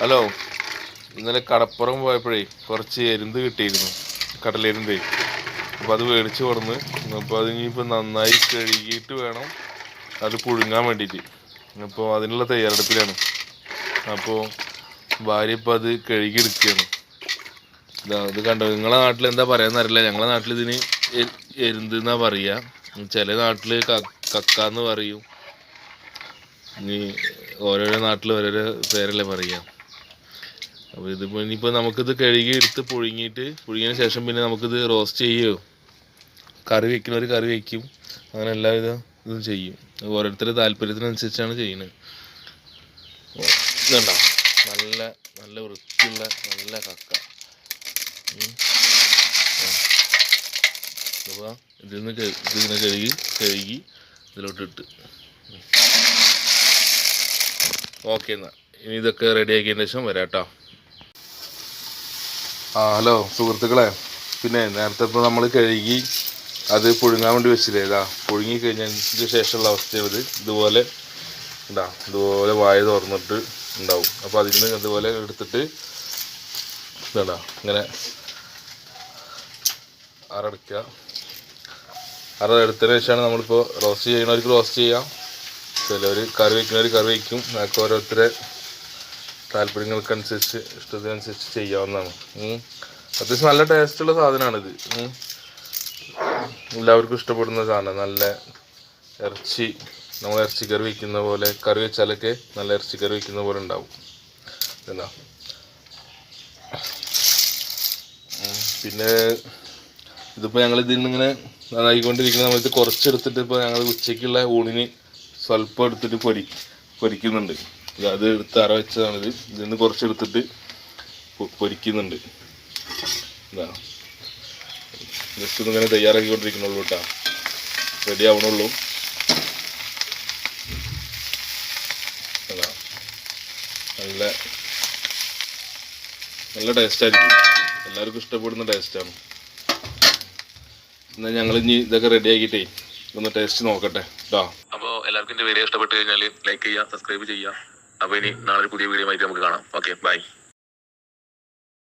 Hello ഇന്നലെ കടപ്പുറം പോയപ്പോഴേ കുറച്ച് എരുന്ത് കിട്ടിയിരുന്നു കടലെരുന്തേ. അപ്പോൾ അത് മേടിച്ച് കൊടുന്ന് അപ്പോൾ അത് ഇനിയിപ്പോൾ നന്നായി കഴുകിയിട്ട് വേണം അത് പുഴുങ്ങാൻ വേണ്ടിയിട്ട്. അപ്പോൾ അതിനുള്ള തയ്യാറെടുപ്പിലാണ്. അപ്പോൾ ഭാര്യ ഇപ്പോൾ അത് കഴുകിയെടുക്കുകയാണ് ഇതാ ഇത് കണ്ടോ നിങ്ങളെ നാട്ടിൽ എന്താ പറയാന്ന് അറിയില്ല. ഞങ്ങളെ നാട്ടിൽ ഇതിന് എരുന്ത് എന്നാ പറയുക ചില നാട്ടിൽ കക്ക എന്ന് പറയും. ഇനി ഓരോരോ നാട്ടിൽ ഓരോരോ പേരല്ലേ പറയുക അപ്പോൾ ഇതിപ്പോൾ ഇനിയിപ്പോൾ നമുക്കിത് കഴുകി എടുത്ത് പുഴുങ്ങിയിട്ട് പുഴുങ്ങിയതിന് ശേഷം പിന്നെ നമുക്കിത് റോസ്റ്റ് ചെയ്യുകയോ കറി വെക്കുന്നവർ കറി വെക്കും. അങ്ങനെ എല്ലാവിധ ഇതും ചെയ്യും. ഓരോരുത്തരുടെ താല്പര്യത്തിനനുസരിച്ചാണ് ചെയ്യുന്നത്. ഇതുണ്ടോ? നല്ല നല്ല വൃത്തിയുള്ള നല്ല കക്ക. അപ്പോൾ ഇതിൽ നിന്ന് ഇതിങ്ങനെ കഴുകി കഴുകി ഇതിലോട്ടിട്ട്. ഓക്കെ എന്നാൽ ഇനി ഇതൊക്കെ റെഡി ആക്കിയതിന് ശേഷം വരാം കേട്ടോ ആ ഹലോ സുഹൃത്തുക്കളെ. പിന്നെ നേരത്തെ ഇപ്പോൾ നമ്മൾ കഴുകി അത് പുഴുങ്ങാൻ വേണ്ടി വെച്ചില്ലേ? ഇതാ പുഴുങ്ങി കഴിഞ്ഞതിന് ശേഷമുള്ള അവസ്ഥയാണിത് ഇതുപോലെ ഇതാ ഇതുപോലെ വായ തുറന്നിട്ട് ഉണ്ടാവും. അപ്പോൾ അതിൽ നിന്ന് ഇതുപോലെ എടുത്തിട്ട് ഇതാ ഇങ്ങനെ അരടക്കുക. അര എടുത്തതിന് ശേഷമാണ് നമ്മളിപ്പോൾ റോസ്റ്റ് ചെയ്യണവർക്ക് റോസ്റ്റ് ചെയ്യാം. ചിലവർ കറി വയ്ക്കുന്നവർ കറി വയ്ക്കും ഓരോരുത്തരെ താല്പര്യങ്ങൾക്കനുസരിച്ച് ഇഷ്ടത്തിനനുസരിച്ച് ചെയ്യാവുന്നതാണ്. അത്യാവശ്യം നല്ല ടേസ്റ്റുള്ള സാധനമാണിത്. എല്ലാവർക്കും ഇഷ്ടപ്പെടുന്ന സാധനം. നല്ല ഇറച്ചി നമ്മൾ ഇറച്ചി കറി വയ്ക്കുന്ന പോലെ കറി വെച്ചാലൊക്കെ നല്ല ഇറച്ചി കറി വയ്ക്കുന്ന പോലെ ഉണ്ടാവും. എന്താ പിന്നെ ഇതിപ്പോൾ ഞങ്ങൾ ഇതിൽ നിന്നിങ്ങനെ നന്നായിക്കൊണ്ടിരിക്കുന്ന സമയത്ത് കുറച്ചെടുത്തിട്ട് ഇപ്പോൾ ഞങ്ങൾ ഉച്ചയ്ക്കുള്ള ഊണിന് സ്വല്പം എടുത്തിട്ട് പൊരി പൊരിക്കുന്നുണ്ട്. അത് എടുത്ത് അര വെച്ചതാണിത് ഇതിൽ നിന്ന് കുറച്ച് എടുത്തിട്ട് പൊരിക്കുന്നുണ്ട്. ഇതാ. ജസ്റ്റ് ഒന്ന് ഇങ്ങനെ തയ്യാറാക്കിക്കൊണ്ടിരിക്കണുള്ളൂ കേട്ടോ. റെഡി ആവണുള്ളൂ. നല്ല നല്ല ടേസ്റ്റായിരിക്കും എല്ലാവർക്കും ഇഷ്ടപ്പെടുന്ന ടേസ്റ്റാണ് എന്നാൽ ഞങ്ങൾ ഇനി ഇതൊക്കെ റെഡി ആക്കിയിട്ടേ ഒന്ന് ടേസ്റ്റ് നോക്കട്ടെ. കേട്ടോ അപ്പോൾ എല്ലാവർക്കും എന്റെ വീഡിയോ ഇഷ്ടപ്പെട്ട് കഴിഞ്ഞാൽ ലൈക്ക് ചെയ്യുക സബ്സ്ക്രൈബ് ചെയ്യുക. അപ്പോൾ ഇനി നാളെ ഒരു പുതിയ വീഡിയോ ആയിട്ട് നമുക്ക് കാണാം. Okay bye